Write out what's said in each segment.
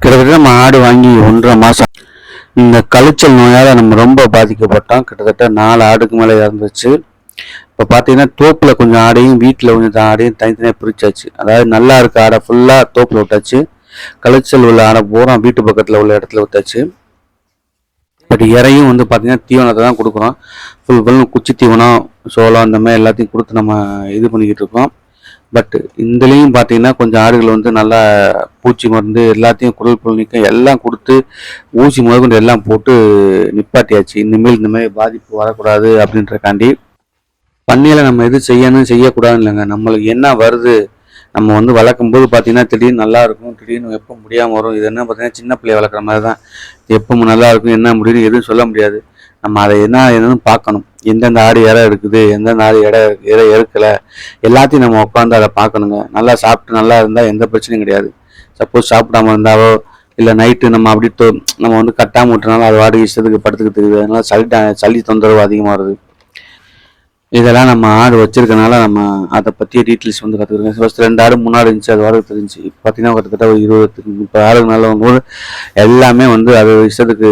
கிட்டத்தட்ட நம்ம ஆடு வாங்கி ஒன்றரை மாதம் இந்த கழிச்சல் நோயால் நம்ம ரொம்ப பாதிக்கப்பட்டோம். கிட்டத்தட்ட நாலு ஆடுக்கு மேலே இறந்துச்சு இப்போ பார்த்தீங்கன்னா தோப்பில் கொஞ்சம் ஆடையும் வீட்டில் கொஞ்சம் ஆடையும் தனித்தனியாக பிரிச்சாச்சு. அதாவது நல்லா இருக்க ஆடை ஃபுல்லாக தோப்பில் விட்டாச்சு. கழிச்சல் உள்ள ஆடை பூரா வீட்டு பக்கத்தில் உள்ள இடத்துல விட்டாச்சு. பட் இறையும் வந்து பார்த்திங்கன்னா தீவனத்தை தான் கொடுக்குறோம். ஃபுல் ஃபுல்லும் குச்சி தீவனம் சோளம் அந்த மாதிரி எல்லாத்தையும் கொடுத்து நம்ம இது பண்ணிக்கிட்டு இருக்கோம். பட் இதுலேயும் பார்த்தீங்கன்னா கொஞ்சம் ஆடுகள் வந்து நல்லா பூச்சி மருந்து எல்லாத்தையும் குடல் புல் நீக்கம் எல்லாம் கொடுத்து ஊசி முதற்கொண்டு எல்லாம் போட்டு நிப்பாட்டியாச்சு. இனிமேல் இந்த மாதிரி பாதிப்பு வரக்கூடாது அப்படின்றக்காண்டி பண்ணையில் நம்ம எது செய்யணும் செய்யக்கூடாதுன்னு இல்லைங்க. நம்மளுக்கு என்ன வருது நம்ம வந்து வளர்க்கும் போது பார்த்தீங்கன்னா திடீர்னு நல்லா இருக்கும் திடீர்னு எப்போ முடியாமல் வரும். இது என்ன பார்த்தீங்கன்னா சின்ன பிள்ளைய வளர்க்குற மாதிரி தான் எப்போ நல்லா இருக்கும் என்ன முடியும் எதுவும் சொல்ல முடியாது. நம்ம அதை என்ன என்னன்னு பார்க்கணும். எந்தெந்த ஆடு இறை இருக்குது எந்தெந்த ஆடு இட இறை இறக்கலை எல்லாத்தையும் நம்ம உட்காந்து அதை பார்க்கணுங்க. நல்லா சாப்பிட்டு நல்லா இருந்தால் எந்த பிரச்சனையும் கிடையாது. சப்போஸ் சாப்பிடாம இருந்தாவோ இல்லை நைட்டு நம்ம அப்படி தோ நம்ம வந்து கட்டாமல் விட்டனால அது வாடகை இஷ்டத்துக்கு படுத்துக்க தெரியுது. அதனால சளி சளி தொந்தரவு அதிகமாக வருது. இதெல்லாம் நம்ம ஆடு வச்சிருக்கனால நம்ம அதை பற்றிய டீட்டெயில்ஸ் வந்து கற்றுக்குறோம் ஃபஸ்ட் ரெண்டு ஆடு மூணு ஆடு இருந்துச்சு அது வாடகை தெரிஞ்சு இப்போ பார்த்தீங்கன்னா கிட்டத்தட்ட ஒரு இருபது முப்பது ஆடுக்கு நல்லவங்க எல்லாமே வந்து அது இஷ்டத்துக்கு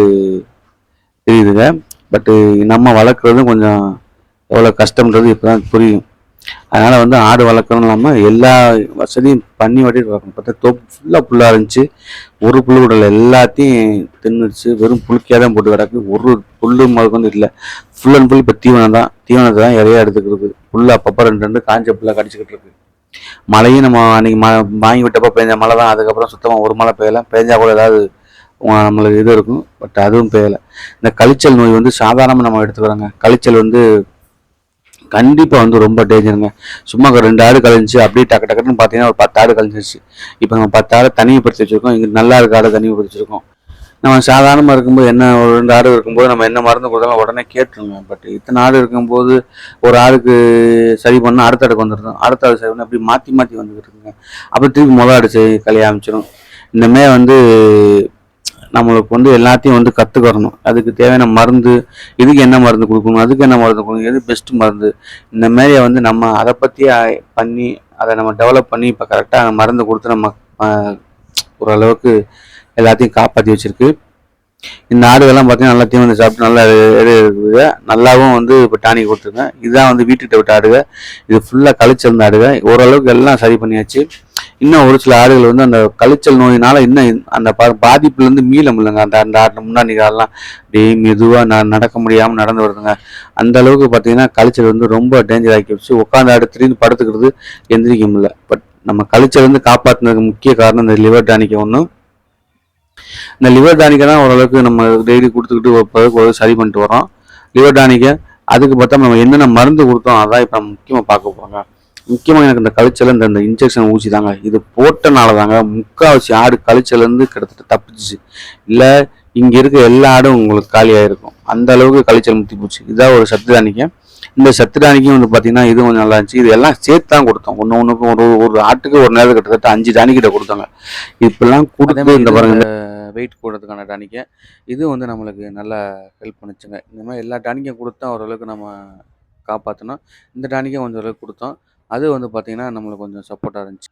தெரியுதுங்க. பட்டு நம்ம வளர்க்குறதும் கொஞ்சம் எவ்வளோ கஷ்டம்ன்றது இப்போ தான் புரியும். அதனால் வந்து ஆடு வளர்க்கணும் இல்லாமல் எல்லா வசதியும் பண்ணி வாட்டி வளர்க்கணும் பார்த்தா தோப்பு ஃபுல்லாக புல்லாக இருந்துச்சு. ஒரு புல்லு விடல எல்லாத்தையும் தின்னுச்சு வெறும் புழுக்கியாக தான் போட்டு கிடக்கு. ஒரு புல்லு முதற்கொண்டு இல்லை. ஃபுல் அண்ட் ஃபுல் இப்போ தீவனம் தான். தீவனத்தை தான் இறையா எடுத்துக்கிறது. புல்லு அப்பப்போ ரெண்டு ரெண்டு காஞ்ச புல்லாக கடிச்சிக்கிட்டு இருக்கு. மழையும் நம்ம அன்னைக்கு ம வாங்கி விட்டப்போ பெஞ்ச மழை தான். அதுக்கப்புறம் சுத்தமாக ஒரு மழை பெய்யலாம் பெஞ்சா கூட ஏதாவது நம்மளுக்கு இது இருக்கும். பட் அதுவும் பெய்யலை இந்த கழிச்சல் நோய் வந்து சாதாரணமாக நம்ம எடுத்துக்கிறோங்க. கழிச்சல் வந்து கண்டிப்பாக வந்து ரொம்ப டேஞ்சருங்க சும்மா ஒரு ரெண்டு ஆடு கழிஞ்சு அப்படியே டக்கு டக்குன்னு பார்த்தீங்கன்னா ஒரு பத்து ஆடு கழிஞ்சிருச்சு. இப்போ நம்ம பத்து ஆடு தனிமைப்படுத்தி வச்சுருக்கோம். இங்கே நல்லா இருக்க ஆடு தனிமைப்படுத்தி நம்ம சாதாரணமாக இருக்கும்போது என்ன ஒரு ரெண்டு ஆடு இருக்கும்போது நம்ம என்ன மருந்து கொடுத்தாலும் உடனே கேட்டுருங்க. பட் இத்தனை ஆடு இருக்கும்போது ஒரு ஆடுக்கு சரி பண்ணால் அடுத்த ஆடுக்கு வந்துடும் அடுத்த ஆடு சரி பண்ணால் அப்படி மாற்றி மாற்றி வந்துக்கிட்டு இருக்குங்க. அப்புறம் திருப்பி முதல் ஆடு சரி கலைய ஆரம்பிச்சிடும் இந்தமாரி வந்து நம்மளுக்கு வந்து எல்லாத்தையும் வந்து கற்றுக்கறணும் அதுக்கு தேவையான மருந்து இதுக்கு என்ன மருந்து கொடுக்கணும் அதுக்கு என்ன மருந்து கொடுக்கணும் எது பெஸ்ட் மருந்து? இந்த மாரி வந்து நம்ம அதை பற்றி பண்ணி அதை நம்ம டெவலப் பண்ணி இப்போ கரெக்டாக மருந்து கொடுத்து நம்ம ஓரளவுக்கு எல்லாத்தையும் காப்பாற்றி வச்சிருக்கு. இந்த ஆடுகள்லாம் பார்த்தீங்கன்னா எல்லாத்தையும் வந்து சாப்பிட்டு நல்லா இருக்குது நல்லாவும் வந்து இப்போ டானிக் கொடுத்துருங்க. இதுதான் வந்து வீட்டுக்கிட்ட விட்ட ஆடுக. இது ஃபுல்லாக கழிச்சிருந்த ஆடுக. ஓரளவுக்கு எல்லாம் சரி பண்ணியாச்சு. இன்னும் ஒரு சில ஆடுகள் வந்து அந்த கழிச்சல் நோயினால இன்னும் அந்த பா- பாதிப்புலேருந்து மீள முடியலங்க அந்த அந்த ஆடு முன்னாடி காலெலாம் டே மெதுவாக ந நடக்க முடியாமல் நடந்து வருதுங்க. அந்த அளவுக்கு பார்த்தீங்கன்னா கழிச்சல் வந்து ரொம்ப டேஞ்சர் ஆக்கி வச்சு உட்காந்து ஆடு திடீர்னு படுத்துக்கிறது எந்திரிக்க முடியல. பட் நம்ம கழிச்சல் வந்து காப்பாற்றினதுக்கு முக்கிய காரணம் இந்த லிவர் டானிக்கு ஒன்றும் இந்த லிவர் டானிக்கை தான் ஓரளவுக்கு நம்ம டெய்லி கொடுத்துக்கிட்டு ஒரு ஒரு சரி பண்ணிட்டு வரோம் லிவர் டானிக்கை அதுக்கு பார்த்தா நம்ம என்னென்ன மருந்து கொடுத்தோம் அதான் இப்போ நம்ம முக்கியமாக பார்க்க போகிறாங்க முக்கியமாக எனக்கு இந்த கழிச்சல் இந்த இந்த இன்ஜெக்ஷன் ஊசி தாங்க. இது போட்டனால தாங்க முக்கால்வாசி ஆடு கழிச்சலேருந்து கிட்டத்தட்ட தப்பிச்சு இல்லை இங்கே இருக்க எல்லா ஆடும் உங்களுக்கு காலியாயிருக்கும் அந்த அளவுக்கு கழிச்சல் முத்தி போச்சு. இதான் ஒரு சத்து தானிக்கம் இந்த சத்து தானிக்கும் வந்து பார்த்தீங்கன்னா இதுவும் கொஞ்சம் நல்லா இருந்துச்சு. இது எல்லாம் சேர்த்து தான் கொடுத்தோம். ஒன்று ஒன்றுக்கும் ஒரு ஒரு ஆட்டுக்கு ஒரு நேரம் கிட்டத்தட்ட அஞ்சு டானிக்கிட்ட கொடுத்தாங்க. இப்பெல்லாம் கொடுத்து இந்த பாருங்க. வெயிட் கூடுறதுக்கான டானிக்கை இது வந்து நம்மளுக்கு நல்லா ஹெல்ப் பண்ணுச்சுங்க. இந்த மாதிரி எல்லா டானிக்கும் கொடுத்தா ஓரளவுக்கு நம்ம காப்பாற்றணும் இந்த டானிக்கும் கொஞ்சம் அளவுக்கு கொடுத்தோம். அது வந்து பார்த்திங்கன்னா நம்மளுக்கு கொஞ்சம் சப்போர்ட்டாக இருந்துச்சு.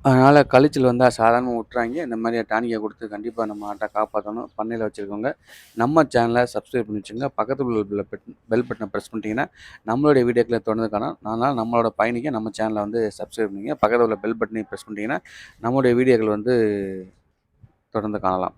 அதனால் கழிச்சல் வந்தால் சாதாரணமாக விட்டுறாங்க இந்த மாதிரி டானிக்கை கொடுத்து கண்டிப்பாக நம்ம ஆட்டை காப்பாற்றணும் பண்ணையில் வச்சுருக்கோங்க நம்ம சேனலை சப்ஸ்கிரைப் பண்ணி வச்சுங்க பக்கத்தில் உள்ள பெல் பட்டன் பெல் பட்டனை ப்ரெஸ் பண்ணிட்டீங்கன்னா நம்மளுடைய வீடியோக்களை தொடர்ந்து காணும் அதனால் நம்மளோட பயணிக்க நம்ம சேனலை வந்து சப்ஸ்கிரைப் பண்ணிங்க பக்கத்தில் உள்ள பெல் பட்டனையும் ப்ரெஸ் பண்ணிட்டீங்கன்னா நம்மளுடைய வீடியோக்கள் வந்து தொடர்ந்து காணலாம்.